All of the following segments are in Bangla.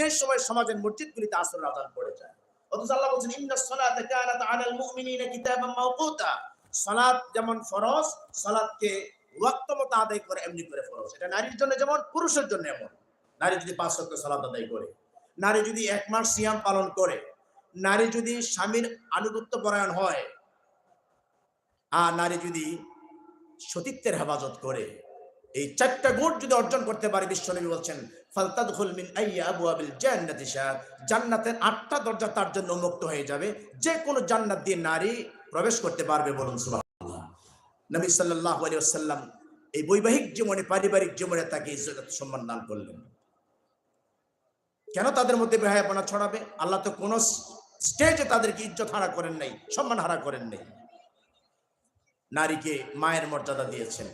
যে সময় সমাজের মসজিদগুলিতে আসরের আজান পড়ে যায়। অথচ আল্লাহ বলছেন, ইন্না কানাত আলাল কিতাবাম মাওকুতা। সালাত যেমন ফরজ সালাতকে ওয়াক্ত আদায় করে এমনি করে ফরজ। এটা নারীর জন্য যেমন, পুরুষের জন্য এমন। নারী যদি পাঁচ সালাত আদায় করে, নারী যদি এক মাস সিয়াম পালন করে, নারী যদি স্বামীর আনুগত্য পরায়ণ হয়, আর নারী যদি সতীত্বের হেফাজত করে এই চারটা গুণ যদি অর্জন করতে পারে বিশ্বনবী বলছেন, ফালতাদখুল মিন আইয়া আবওয়াবিল জান্নাতি শাহ জান্নাতের আটটা দরজা তার জন্য উন্মুক্ত হয়ে যাবে। যে কোনো জান্নাত দিয়ে নারী প্রবেশ করতে পারবে বলুন নবী সাল্লাল্লাহু এই বৈবাহিক জীবনে, পারিবারিক জীবনে তাকে ইজ্জত সম্মান দান করলেন। কেন তাদের মধ্যে বেহায়াপনা ছড়াবে? আল্লাহ তো কোন স্টেজে তাদেরকে ইজ্জত হারা করেন নাই, সম্মান হারা করেন নাই। নারীকে মায়ের মর্যাদা দিয়েছেন।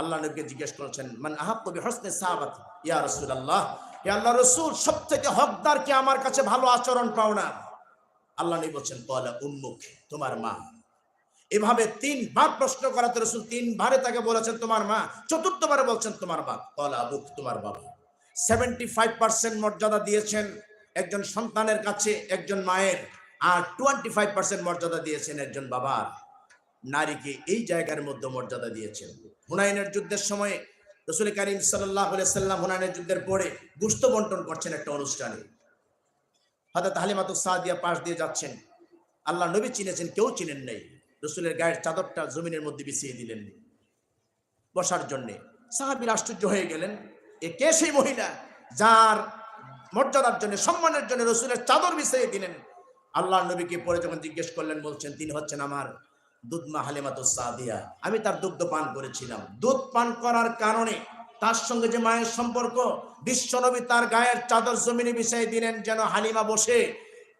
আল্লাহ নবীকে জিজ্ঞেস করেছেন, মান আহাব্বি হসনে সাহাবাত? ইয়া রাসূলুল্লাহ ইয়া আল্লাহ রাসূল, সবথেকে হকদার কে আমার কাছে ভালো আচরণ পাও না? আল্লাহ নবী বলছেন কলা উম্মুখ তোমার মা। এভাবে তিনবার প্রশ্ন করাতে রসুল তিনবারে তাকে বলেছেন, তোমার মা। চতুর্থবারে বলছেন, তোমার মা কলা বুক তোমার বাবা। সেভেন্টি ফাইভ পার্সেন্ট মর্যাদা দিয়েছেন একজন সন্তানের কাছে, একজন মায়ের, আর টোয়েন্টি ফাইভ পার্সেন্ট মর্যাদা দিয়েছেন একজন বাবার। নারীকে এই জায়গার মধ্যে মর্যাদা দিয়েছেন। হুনাইনের যুদ্ধের সময় রসুল করিম সাল্লাহ সাল্লাম হুনাইনের যুদ্ধের পরে গুস্ত বন্টন করছেন একটা অনুষ্ঠানে। হয়তো তাহলিমাতু সাদিয়া পাশ দিয়ে যাচ্ছেন। আল্লাহ নবী চিনেছেন, কেউ চিনেন নাই। রসুলের গায়ের চাদরটা জমিনের মধ্যে বিছিয়ে দিলেন। বসার জন্যে সাহাবির আশ্চর্য হয়ে গেলেন, এ কে সেই মহিলা যার মর্যাদার জন্য, সম্মানের জন্য রসুলের চাদর বিছিয়ে দিলেন? আল্লাহ নবীকে পরে যখন জিজ্ঞেস করলেন, বলছেন, তিনি হচ্ছেন আমার দুধমা হালিমাতো সাদিয়া। আমি তার দুগ্ধ পান করেছিলাম। দুধ পান করার কারণে তার সঙ্গে যে মায়ের সম্পর্ক বিশ্বনবী তার গায়ের চাদর জমিনে বিছাই দিলেন যেন হালিমা বসে।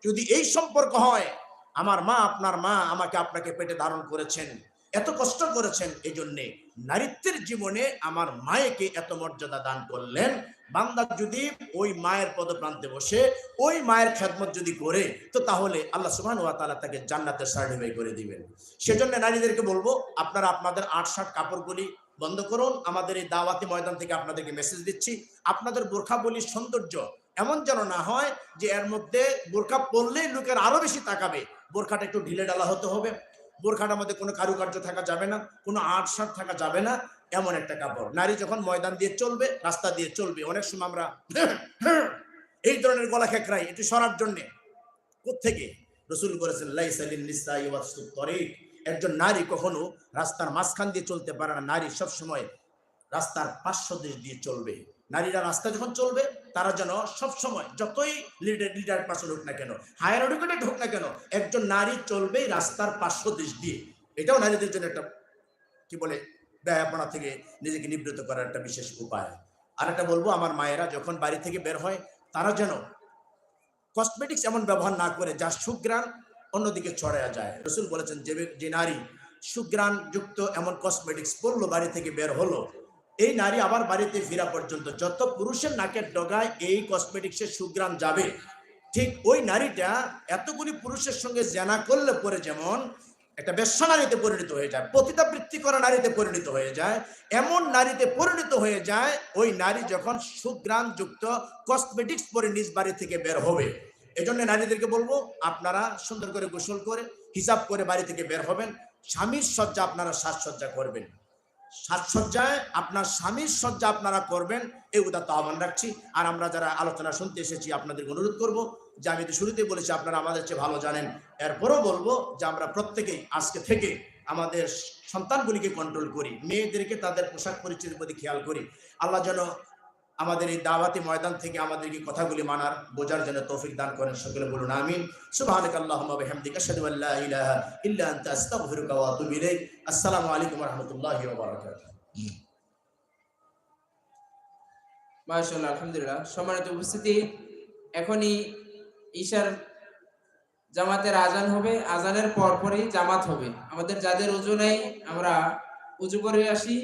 যদি এই সম্পর্ক হয়, আমার মা আপনার মা আমাকে আপনাকে পেটে ধারণ করেছেন। এত কষ্ট করেছেন এই জন্যে নারীত্বের জীবনে আমার মায়েকে এত মর্যাদা দান করলেন। বান্দা যদি ওই মায়ের পদপ্রান্তে বসে, ওই মায়ের খেদমত যদি করে, তো তাহলে আল্লাহ সুবহান ওয়া তাআলা তাকে জান্নাতের সার্টিফাই করে দিবেন। সেজন্য নারীদেরকে বলব, আপনারা আপনাদের আট শার্ট কাপড়গুলি বন্ধ করুন। আমাদের এই দাওয়াতি ময়দান থেকে আপনাদেরকে মেসেজ দিচ্ছি। আপনাদের বোরখা বলি সৌন্দর্য এমন যেন না হয় যে এর মধ্যে বোরখা পরলেই লোকের আরও বেশি তাকাবে। বোরখাটা একটু ঢিলে ডালা হতে হবে। বোরখাটার মধ্যে কোনো কারুকার্য থাকা যাবে না, কোনো আট শার্ট থাকা যাবে না, এমন একটা কাপড়। নারী যখন ময়দান দিয়ে চলবে, রাস্তা দিয়ে চলবে, অনেক সময় আমরা এই ধরনের গলা খেকরাই এটি সরার জন্যে। কোথেকে রসুল করেছেন লাইসালিন নিসাই একজন নারী কখনো রাস্তার মাঝখান দিয়ে চলতে পারে না, নারী সবসময় রাস্তার পার্শ্ব দেশ দিয়ে চলবে। নারীরা রাস্তা যখন চলবে, তারা যেন সব সময় যতই লিডার লিডার পাশে হোক না কেন হায়ার এডুকেটেড হোক না কেন, একজন নারী চলবে রাস্তার পার্শ্ব দেশ দিয়ে। এটাও নারীদের জন্য একটা, কি বলে, ব্যয়াপনা থেকে নিজেকে নিবৃত করার একটা বিশেষ উপায়। আর একটা বলব, আমার মায়েরা যখন বাড়ি থেকে বের হয়, তারা যেন কসমেটিক্স এমন ব্যবহার না করে, যা সুগ্রাণ অন্যদিকে ছড়ায়া যায়। রসুল বলেছেন, যে যে নারী সুগ্রাণ যুক্ত এমন কসমেটিক্স পরলো, বাড়ি থেকে বের হলো এই নারী আবার বাড়িতে ফেরা পর্যন্ত, যত পুরুষের নাকের ডগায় এই কসমেটিক্সের সুগ্রাম যাবে, ঠিক ওই নারীটা এতগুলি পুরুষের সঙ্গে জেনা করলে পরে যেমন একটা বেশ্যা নারীতে পরিণত হয়ে যায় পতিতাবৃত্তি করা নারীতে পরিণত হয়ে যায়, এমন নারীতে পরিণত হয়ে যায়, ওই নারী যখন সুগ্রাণ যুক্ত কসমেটিক্স পরে নিজ বাড়ি থেকে বের হবে। এজন্য নারীদেরকে বলব, আপনারা সুন্দর করে গোসল করে, হিসাব করে বাড়ি থেকে বের হবেন, স্বামীর সজ্জা আপনারা সাজসজ্জা করবেন। সাজসজ্জায় আপনার স্বামীর সজ্জা আপনারা করবেন, এই উদাত্ত আহ্বান রাখছি। আর আমরা যারা আলোচনা শুনতে এসেছি আপনাদের অনুরোধ করব যে আমি তো শুরুতেই বলেছি, আপনারা আমাদের চেয়ে ভালো জানেন। এরপরও বলব যে আমরা প্রত্যেকেই আজকে থেকে আমাদের সন্তানগুলিকে কন্ট্রোল করি, মেয়েদেরকে তাদের পোশাক পরিচয়ের প্রতি খেয়াল করি। আল্লাহ যেন আমাদের এই দাওয়াতি ময়দান থেকে আমাদেরকে কথাগুলি মানার, বোঝার জন্য তৌফিক দান করেন সকলে বলুন, আমিন। সুবহানাক আল্লাহুম্মা ওয়া বিহামদিকা, আশহাদু আল্লা ইলাহা ইল্লা আনতা, আস্তাগফিরুকা ওয়া আতুবু ইলাইক। আসসালামু আলাইকুম ওয়া রাহমাতুল্লাহি ওয়া বারাকাতুহু। মাশাআল্লাহ, আলহামদুলিল্লাহ। সম্মানিত উপস্থিতি, এখনই ঈশার জামাতের আজান হবে। আজানের পরপরই জামাত হবে। আমাদের যাদের উজু নেই, আমরা উজু করে আসি।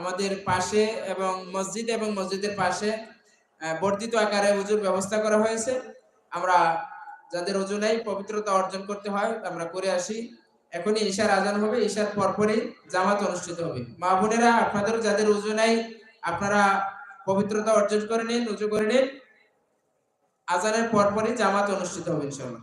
আমাদের পাশে এবং মসজিদ এবং মসজিদের পাশে বর্ধিত আকারে উজুর ব্যবস্থা করা হয়েছে। আমরা যাদের উজু নেই, পবিত্রতা অর্জন করতে হয়, আমরা করে আসি। এখনই ঈশার আজান হবে, ঈশার পরপরই জামাত অনুষ্ঠিত হবে। মা বোনেরা আপনাদের যাদের উজু নেই, আপনারা পবিত্রতা অর্জন করে নিন, উজু করে নিন। আজানের পরপরই জামাত অনুষ্ঠিত হবে, ইনশাআল্লাহ।